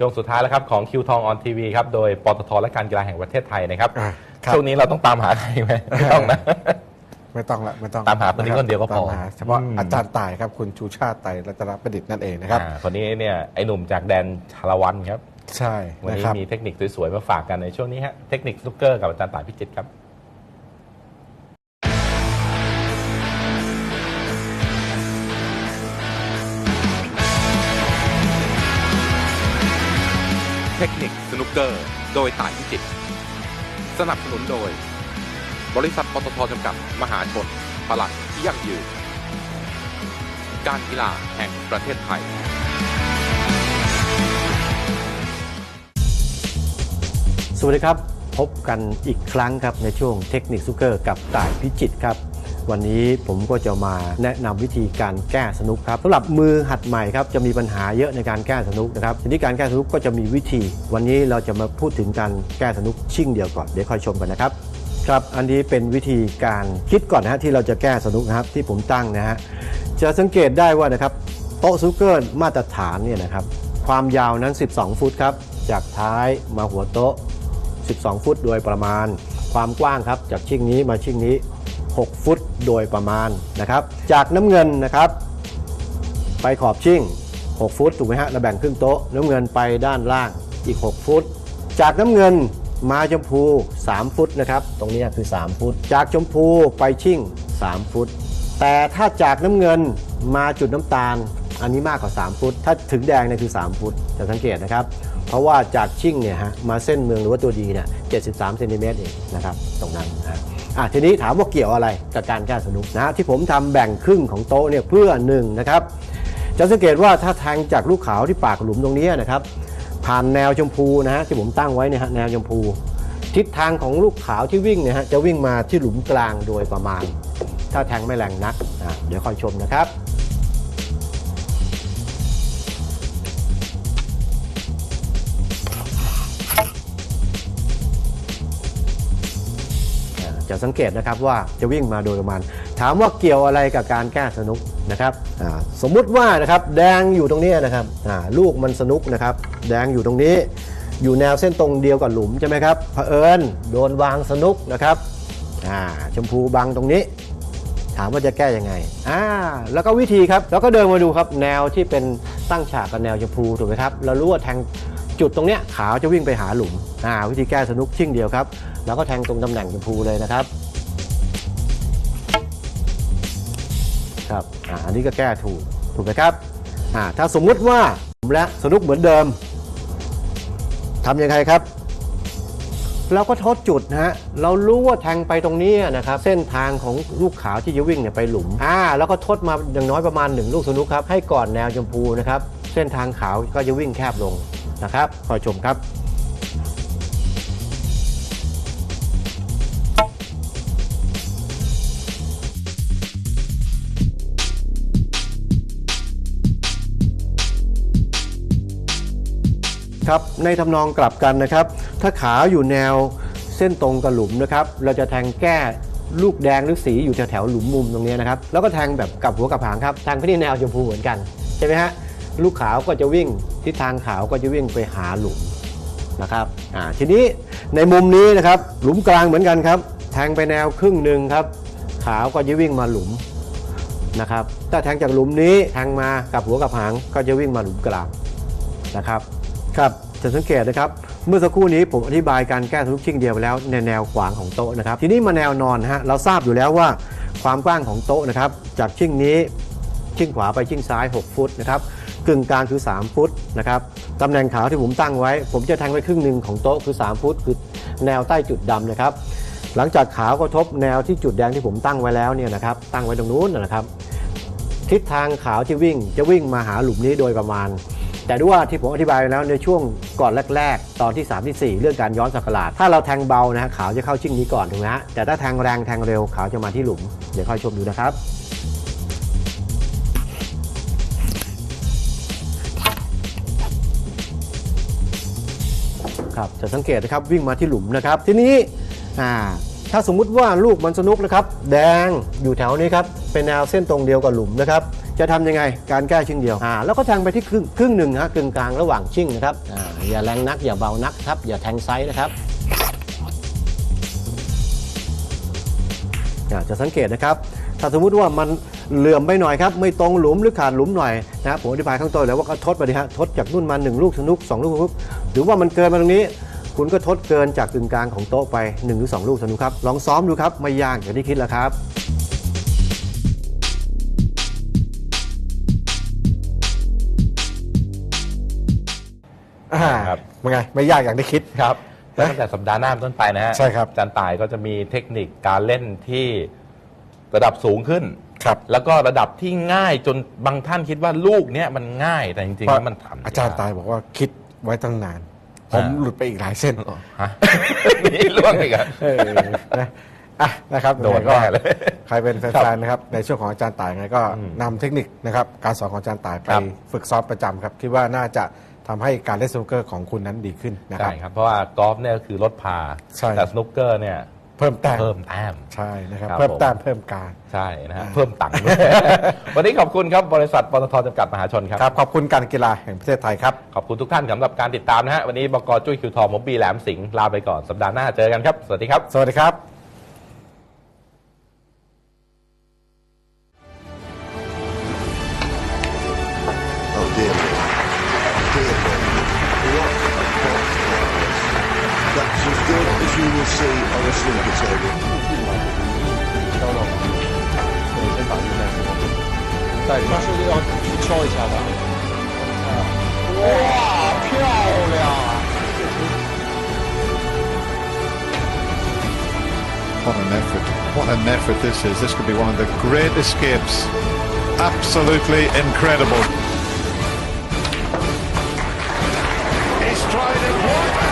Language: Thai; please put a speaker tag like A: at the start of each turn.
A: ช่วงสุดท้ายแล้วครับของคิวทองออนทีวีครับโดยปตทและการกีฬาแห่งประเทศไทยนะครับ
B: อ่าครับ
A: ช่วงนี้เราต้องตามหาใครไหมไม่ต้องนะ
B: ไม่ต้องละไม่ต้อง
A: ตามหาคนนี้คนเดียวก็พอ
B: ตามหาเฉพาะ
A: อืม
B: อาจารย์ตายครับคุณชูชาติไตรรัตนประดิษฐ์นั่นเองนะครับ
A: อ่าคนนี้เนี่ยไอ้หนุ่มจากแดนชาละวันครับ
B: ใช่
A: วัน
B: นะ
A: นี้
B: ครับ
A: มีเทคนิคสวยๆมาฝากกันในช่วงนี้ฮะเทคนิคสนุกเกอร์กับอาจารย์ต่ายพิจิตรครับ
C: เทคนิคสนุกเกอร์ โดยต่ายพิจิตสนับสนุนโดย บริษัทปตทจำกัด มหาชนพลังที่ยั่งยืน การกีฬาแห่งประเทศไทย
D: สวัสดีครับ พบกันอีกครั้งครับในช่วงเทคนิคซูเกอร์กับต่ายพิจิตครับ วันนี้ผมก็จะมาแนะนำวิธีการแก้สนุกครับสำหรับมือหัดใหม่ครับจะมีปัญหาเยอะในการแก้สนุกนะครับทีนี้การแก้สนุกก็จะมีวิธี วันนี้เราจะมาพูดถึงการแก้สนุกชิ่งเดียวก่อนเดี๋ยวคอยชมกันนะครับครับอันนี้เป็นวิธีการคิดก่อนนะฮะที่เราจะแก้สนุกนะครับที่ผมตั้งนะฮะจะสังเกตได้ว่านะครับโต๊ะสนุกเกอร์มาตรฐานเนี่ยนะครับความยาวนั้น 12 ฟุตครับจากท้ายมาหัวโต๊ะ 12 ฟุตโดยประมาณ ความกว้างครับจากชิ่งนี้มาชิ่งนี้ 6 ฟุตโดยประมาณนะครับ จากน้ำเงินนะครับ ไปขอบชิ่ง 6 ฟุตถูกไหมฮะเราแบ่งครึ่งโต๊ะ น้ำเงินไปด้านล่างอีก 6 ฟุต จากน้ำเงินมาชมพู 3 ฟุตนะครับ ตรงนี้คือ 3 ฟุต จากชมพูไปชิ่ง 3 ฟุต แต่ถ้าจากน้ำเงินมาจุดน้ำตาล อันนี้มากกว่า 3 ฟุต ถ้าถึงแดงเนี่ยคือ 3 ฟุตจะสังเกตนะครับเพราะว่าจากชิ่งเนี่ยฮะมาเส้นเมืองหรือว่าตัวดีเนี่ย 73 เซนติเมตรเองนะครับ ตรงนั้นนะฮะ อะทีนี้ถามว่าเกี่ยวอะไรกับการแก้สนุกนะที่ผมทำแบ่งครึ่งของโต๊ะเนี่ยเพื่อหนึ่งนะครับจะสังเกตว่าถ้าแทงจากลูกขาวที่ปากหลุมตรงนี้นะครับผ่านแนวชมพูนะฮะที่ผมตั้งไว้เนี่ยฮะแนวชมพู ทิศทางของลูกขาวที่วิ่งเนี่ยฮะจะวิ่งมาที่หลุมกลางโดยประมาณ ถ้าแทงไม่แรงนักนะเดี๋ยวคอยชมนะครับ จะสังเกตนะครับว่าจะวิ่งมาโดยประมาณ ถามว่าเกี่ยวอะไรกับการแก้สนุกนะครับสมมุติว่านะครับแดงอยู่ตรงนี้นะครับลูกมันสนุกนะครับแดงอยู่ตรงนี้ อยู่แนวเส้นตรงเดียวกับหลุมใช่ไหมครับเผอิญโดนวางสนุกนะครับชมพูบังตรงนี้ถามว่าจะแก้ยังไง อ่า แล้วก็วิธีครับ แล้วก็เดินมาดูครับ แนวที่เป็นตั้งฉากกับแนวชมพูถูกไหมครับเรารู้ว่าแทง จุดตรงเนี้ยขาวจะวิ่งไปหาหลุมอ่าวิธีแก้สนุกชิ่งเดียวครับ แล้วก็แทงตรงตำแหน่งชมพูเลยนะครับครับอ่าอันนี้ก็แก้ถูกถูกไหมครับอ่าถ้าสมมุติว่าหลุมและสนุกเหมือนเดิมทำยังไงครับ เราก็ทดจุดนะฮะเรารู้ว่าแทงไปตรงนี้นะครับ เส้นทางของลูกขาวที่จะวิ่งเนี่ยไปหลุมอ่าแล้วก็ทดมาอย่างน้อยประมาณหนึ่งลูกสนุกครับ ให้ก่อนแนวชมพูนะครับ เส้นทางขาวก็จะวิ่งแคบลงนะครับคอยชมครับครับในทำนองกลับกันนะครับ ถ้าขาอยู่แนวเส้นตรงกับหลุมนะครับ เราจะแทงแก้ลูกแดงหรือสีอยู่แถวๆหลุมมุมตรงนี้นะครับ แล้วก็แทงแบบกลับหัวกลับหางครับ แทงไปที่แนวชมพูเหมือนกัน ใช่ไหมฮะ ลูกขาวก็จะวิ่งทิศทางขาวก็จะวิ่งไปหาหลุมนะครับอ่าทีนี้ในมุมนี้นะครับหลุมกลางเหมือนกันครับ แทงไปแนวครึ่งหนึ่งครับ ขาวก็จะวิ่งมาหลุมนะครับถ้าแทงจากหลุมนี้แทงมากับหัวกับหางก็จะวิ่งมาหลุมกลางนะครับครับจะสังเกตนะครับ เมื่อสักครู่นี้ผมอธิบายการแก้สนุกชิ่งเดียวไปแล้วในแนวขวางของโต๊ะนะครับ ทีนี้มาแนวนอนฮะเราทราบอยู่แล้วว่าความกว้างของโต๊ะนะครับ จากชิ่งนี้ ชิ่งขวาไปชิ่งซ้าย 6 ฟุตนะครับกึ่งกลางคือ 3 ฟุตนะครับตำแหน่งขาวที่ผมตั้งไว้ ผมจะแทงไว้ครึ่งหนึ่งของโต๊ะคือ 3 ฟุต คือแนวใต้จุดดำนะครับหลังจากขาวกระทบแนวที่จุดแดงที่ผมตั้งไว้แล้วเนี่ยนะครับตั้งไว้ตรงนู้นนะครับ ทิศทางขาวที่วิ่งจะวิ่งมาหาหลุมนี้โดยประมาณ แต่ด้วยว่าที่ผมอธิบายไปแล้วในช่วงก่อนแรก ๆ ตอนที่ 3 ที่ 4 เรื่องการย้อนสักราชถ้าเราแทงเบานะฮะขาวจะเข้าชิ่งนี้ก่อนถูกไหมฮะแต่ถ้าแทงแรงแทงเร็วขาวจะมาที่หลุม เดี๋ยวค่อยชมดูนะครับ ครับจะสังเกตนะครับวิ่งมาที่หลุมนะครับ ทีนี้ถ้าสมมุติว่าลูกมันสนุกนะครับ แดงอยู่แถวนี้ครับเป็นแนวเส้นตรงเดียวกับหลุมนะครับ จะทำยังไงการแก้ชิงเดียวอ่าแล้วก็แทงไปที่ครึ่งครึ่งหนึ่งฮะกึ่งกลางระหว่างชิงนะครับอ่าอย่าแรงนักอย่าเบานักครับอย่าแทงไซส์นะครับจะสังเกตนะครับ ถ้าสมมุติว่ามัน เหลื่อมไปหน่อยครับไม่ตรงหลุมหรือขาดหลุมหน่อยนะครับผมอธิบายข้างต้นแล้วว่าก็ทดไปดิฮะทดจากนุ่นมาหนึ่งลูกสนุกสองลูกสนุกหรือว่ามันเกินมาตรงนี้ คุณก็ทดเกินจากกึ่งกลางของโต๊ะไป1หรือ2ลูกสนุกครับลองซ้อมดูครับไม่ยากอย่างที่คิดแล้วครับ
B: อ่า
A: ครับ
B: เป็นไงไม่ยากอย่างที่คิด
A: ครับ
B: นะ
A: ตั้งแต่สัปดาห์หน้าเป็นต้นไปนะฮะ
B: ใช่ครับ
A: อาจารย์ต่ายก็จะมีเทคนิคการเล่นที่ระดับสูงขึ้น
B: ครับ
A: แล้วก็ระดับที่ง่ายจนบางท่านคิดว่าลูกเนี้ยมันง่ายแต่จริงๆแล้วมันทำ
B: อาจารย์ตายบอกว่าคิดไว้ตั้งนาน ผม
A: อ่า
B: หลุดไปอีกหลายเส้น
A: ฮะนี่ล่วงอีกอะ
B: เออนะอะนะครับ
A: โดน
B: ยังไงก็
A: แน่เลย
B: ใครเป็นแฟนๆนะครับในช่วงของอาจารย์ต่ายไงก็นำเทคนิคนะครับการสอนของอาจารย์ต่ายไป
A: ครับ
B: ฝึกซ้อมประจำครับคิดว่าน่าจะทำให้การเล่นสนุกเกอร์ของคุณนั้นดีขึ้นนะค
A: ใช่
B: รับ
A: ครับเพราะว่ากอล์ฟเนี่ยก็คือลดพา
B: ใช่
A: แต่สนุกเกอร์เนี่ย
B: เพิ่มแต้ม
A: เพิ่มแต้ม
B: ใช่นะครับ
A: ครับ
B: เพิ่ม
A: ผม
B: แต้มเพิ่มการ
A: ใช่นะฮะเพิ่มตังค์ด้วยวันนี้ขอบคุณครับบริษัทปตทจำกัดมหาชนครับ
B: ครับขอบคุณการกีฬาแห่งประเทศไทยครับ
A: ขอบคุณทุกท่านสำหรับการติดตามนะฮะวันนี้บกจุ้ยคิวทองผมบีแหลมสิงห์ลาไปก่อนสัปดาห์หน้าเจอกันครับ สวัสดีครับ
B: สวัสดีครับ
E: What
F: an effort! What an effort this is! This could be one of the great escapes. Absolutely incredible. He's tried it.